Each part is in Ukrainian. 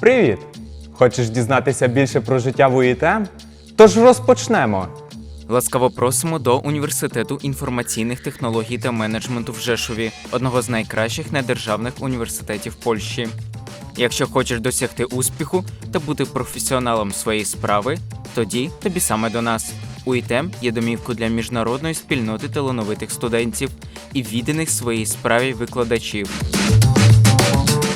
Привіт! Хочеш дізнатися більше про життя в УІТМ? Тож розпочнемо. Ласкаво просимо до університету інформаційних технологій та менеджменту в Жешові, одного з найкращих недержавних університетів Польщі. Якщо хочеш досягти успіху та бути професіоналом своєї справи, тоді тобі саме до нас. УІТЕМ є домівкою для міжнародної спільноти талановитих студентів і відданих своїй справі викладачів.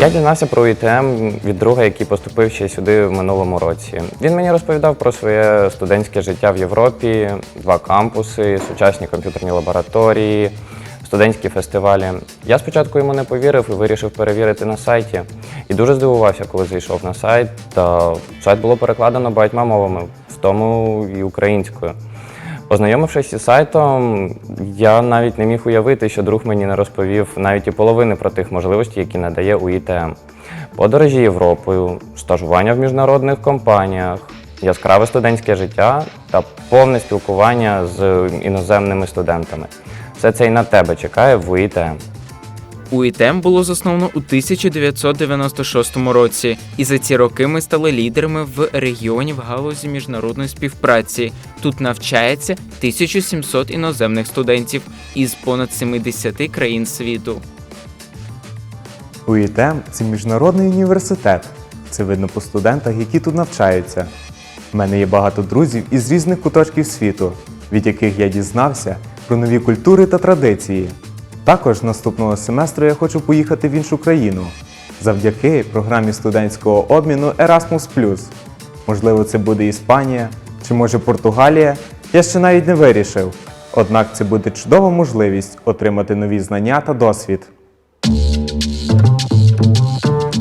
Я дізнався про ІТМ від друга, який поступив ще сюди в минулому році. Він мені розповідав про своє студентське життя в Європі, два кампуси, сучасні комп'ютерні лабораторії, студентські фестивалі. Я спочатку йому не повірив і вирішив перевірити на сайті. І дуже здивувався, коли зайшов на сайт. Та сайт було перекладено багатьма мовами, в тому і українською. Ознайомившись із сайтом, я навіть не міг уявити, що друг мені не розповів навіть і половини про тих можливостей, які надає УІТМ. Подорожі Європою, стажування в міжнародних компаніях, яскраве студентське життя та повне спілкування з іноземними студентами. Все це і на тебе чекає в УІТМ. УІТЕМ було засновано у 1996 році, і за ці роки ми стали лідерами в регіоні в галузі міжнародної співпраці. Тут навчається 1700 іноземних студентів із понад 70 країн світу. УІТМ це міжнародний університет. Це видно по студентах, які тут навчаються. У мене є багато друзів із різних куточків світу, від яких я дізнався про нові культури та традиції. Також наступного семестру я хочу поїхати в іншу країну завдяки програмі студентського обміну Erasmus+. Можливо, це буде Іспанія чи може Португалія. Я ще навіть не вирішив. Однак це буде чудова можливість отримати нові знання та досвід.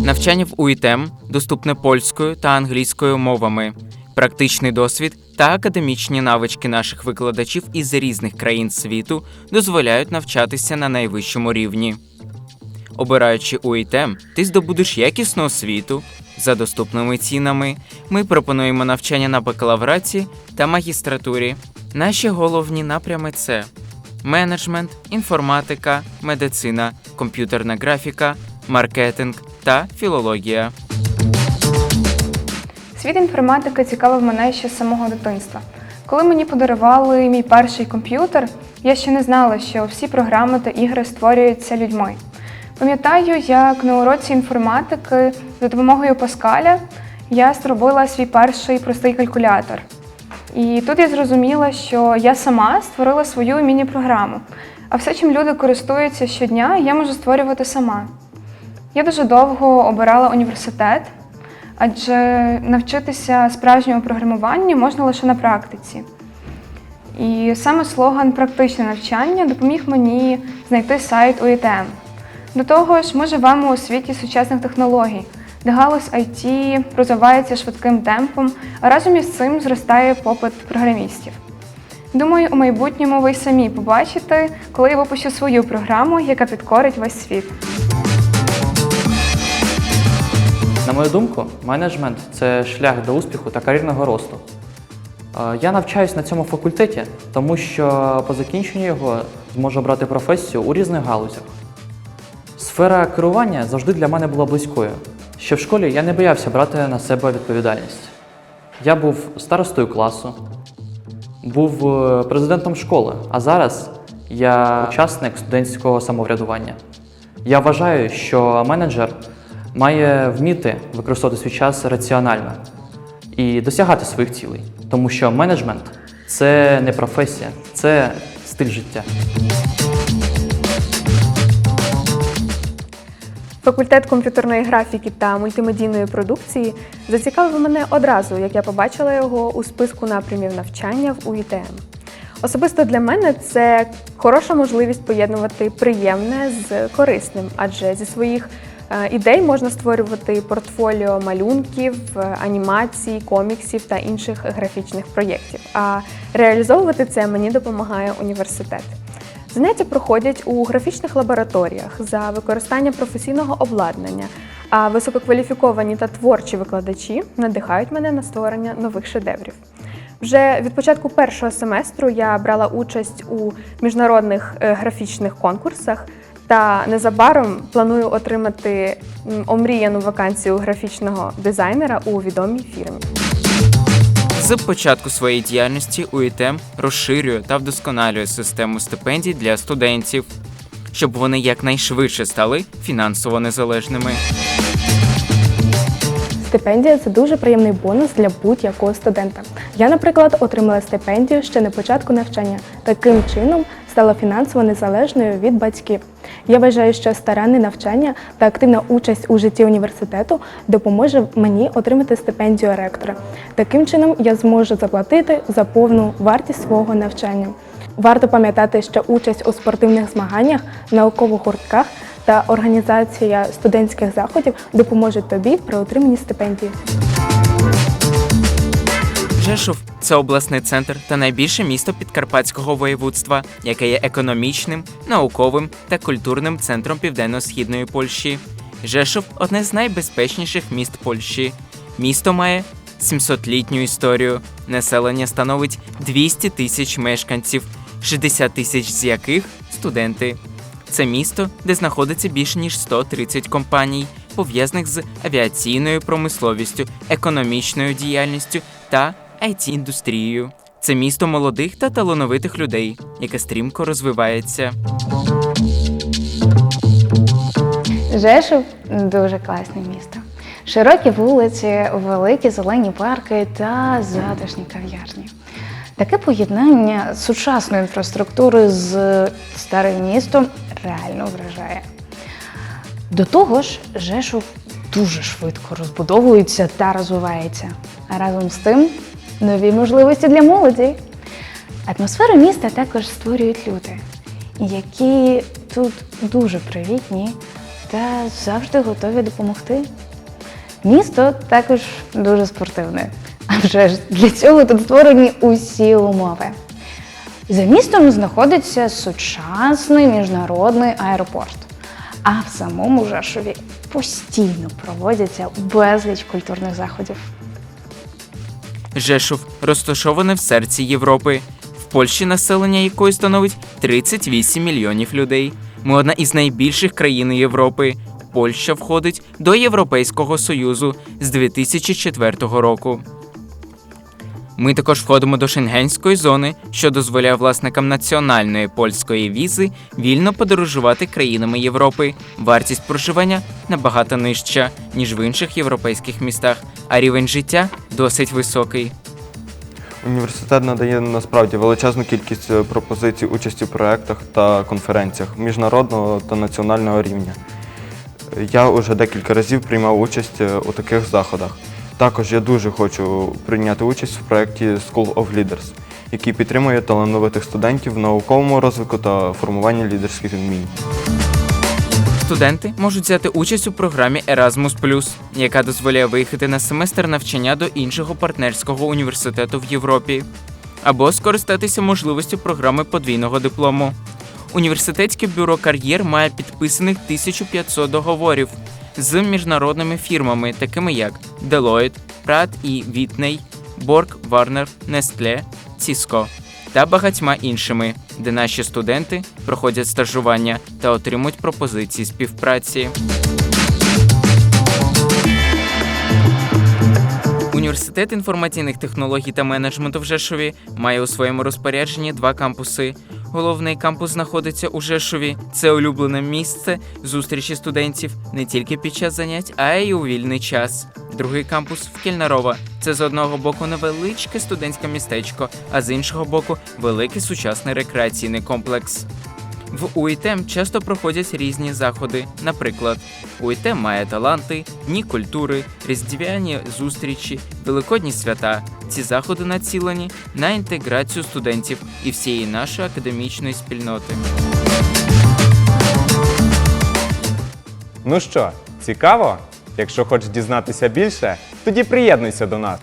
Навчання в УІТЕМ доступне польською та англійською мовами. Практичний досвід та академічні навички наших викладачів із різних країн світу дозволяють навчатися на найвищому рівні. Обираючи УІТЕМ, ти здобудеш якісну освіту за доступними цінами. Ми пропонуємо навчання на бакалавраті та магістратурі. Наші головні напрями це менеджмент, інформатика, медицина, комп'ютерна графіка, маркетинг та філологія. Світ інформатики цікавив мене ще з самого дитинства. Коли мені подарували мій перший комп'ютер, я ще не знала, що всі програми та ігри створюються людьми. Пам'ятаю, як на уроці інформатики за допомогою Паскаля я зробила свій перший простий калькулятор. І тут я зрозуміла, що я сама створила свою міні-програму, а все, чим люди користуються щодня, я можу створювати сама. Я дуже довго обирала університет, адже навчитися справжньому програмуванню можна лише на практиці. І саме слоган Практичне навчання допоміг мені знайти сайт УІТМ. До того ж, ми живемо у світі сучасних технологій, де галузь IT розвивається швидким темпом, а разом із цим зростає попит програмістів. Думаю, у майбутньому ви й самі побачите, коли я випущу свою програму, яка підкорить весь світ. На мою думку, менеджмент це шлях до успіху та кар'єрного росту. Е, Я навчаюсь на цьому факультеті, тому що по закінченню його зможу обрати професію у різних галузях. Сфера керування завжди для мене була близькою. Ще в школі я не боявся брати на себе відповідальність. Я був старостою класу, був е, президентом школи, а зараз я учасник студентського самоврядування. Я вважаю, що менеджер має вміти використовувати свій час раціонально і досягати своїх цілей, тому що менеджмент це не професія, це стиль життя. Факультет комп'ютерної графіки та мультимедійної продукції зацікавив мене одразу, як я побачила його у списку напрямів навчання в УІТМ. Особисто для мене це хороша можливість поєднувати приємне з корисним, адже зі своїх ідей можна створювати портфоліо малюнків, е, анімацій, коміксів та інших графічних проєктів. А реалізовувати це мені допомагає університет. Заняття проходять у графічних лабораторіях за використання професійного обладнання, а висококваліфіковані та творчі викладачі надихають мене на створення нових шедеврів. Вже від початку першого семестру я брала участь у міжнародних е, графічних конкурсах Та незабаром планую отримати омріяну вакансію графічного дизайнера у відомій фірмі. З початку своєї діяльності УІТЕМ розширює та вдосконалює систему стипендій для студентів, щоб вони якнайшвидше стали фінансово незалежними. Стипендія це дуже приємний бонус для будь-якого студента. Я, наприклад, отримала стипендію ще на початку навчання. Таким чином стала фінансово незалежною від батьків. Я вважаю, що старанне навчання та активна участь у житті університету допоможе мені отримати стипендію ректора. Таким чином я зможу заплатити за повну вартість свого навчання. Варто пам'ятати, що участь у спортивних змаганнях, наукових гуртках та організація студентських заходів допоможуть тобі при отриманні стипендії. Жешов це обласний центр та найбільше місто Підкарпатського воєводства, яке є економічним, науковим та культурним центром південно-східної Польщі. Жешов одне з найбезпечніших міст Польщі. Місто має 700-літню історію. Населення становить 200 тисяч мешканців, 60 тисяч з яких студенти. Це місто, де знаходиться більше ніж 130 компаній, пов'язаних з авіаційною промисловістю, економічною діяльністю та it індустрією Це місто молодих та талановитих людей, яке стрімко розвивається. Жешов дуже класне місто. Широкі вулиці, великі зелені парки та затишні кав'ярні. Таке поєднання сучасної інфраструктури з старим містом реально вражає. До того ж, Жешов дуже швидко розбудовується та розвивається. А разом з тим нові можливості для молоді. Атмосферу міста також створюють люди, які тут дуже привітні та завжди готові допомогти. Місто також дуже спортивне. А вже ж для цього тут створені усі умови. За містом знаходиться сучасний міжнародний аеропорт. А в самому Жашові постійно проводяться безліч культурних заходів. Жешов розташоване в серці Європи. В Польщі населення якої становить 38 мільйонів людей. Ми одна із найбільших країн Європи. Польща входить до Європейського Союзу з 2004 року. Ми також входимо до шенгенської зони, що дозволяє власникам національної польської візи вільно подорожувати країнами Європи. Вартість проживання набагато нижча, ніж в інших європейських містах, а рівень життя досить високий. Університет надає насправді величезну кількість е, пропозицій участі в проєктах та конференціях міжнародного та національного рівня. Е, Я вже декілька разів приймав участь е, у таких заходах. Також я дуже хочу прийняти участь в проєкті School of Leaders, який підтримує талановитих студентів в науковому розвитку та формуванні лідерських вмінь. Студенти можуть взяти участь у програмі Erasmus+, яка дозволяє виїхати на семестр навчання до іншого партнерського університету в Європі, або скористатися можливістю програми подвійного диплому. Університетське бюро кар'єр має підписаних 1500 договорів з міжнародними фірмами, такими як Deloitte, Pratt і Whitney, Borg, Warner, Nestle, Cisco та багатьма іншими, де наші студенти проходять стажування та отримують пропозиції співпраці. Університет інформаційних технологій та менеджменту в Жешові має у своєму розпорядженні два кампуси. Головний кампус знаходиться у Жешові. Це улюблене місце зустрічі студентів не тільки під час занять, а й у вільний час. Другий кампус в Кільнарова. Це з одного боку невеличке студентське містечко, а з іншого боку великий сучасний рекреаційний комплекс. В УІТЕМ часто проходять різні заходи. Наприклад, УІТЕМ має таланти, дні культури, різдвяні зустрічі, великодні свята. Ці заходи націлені на інтеграцію студентів і всієї нашої академічної спільноти. Ну що, цікаво? Якщо хочеш дізнатися більше, тоді приєднуйся до нас.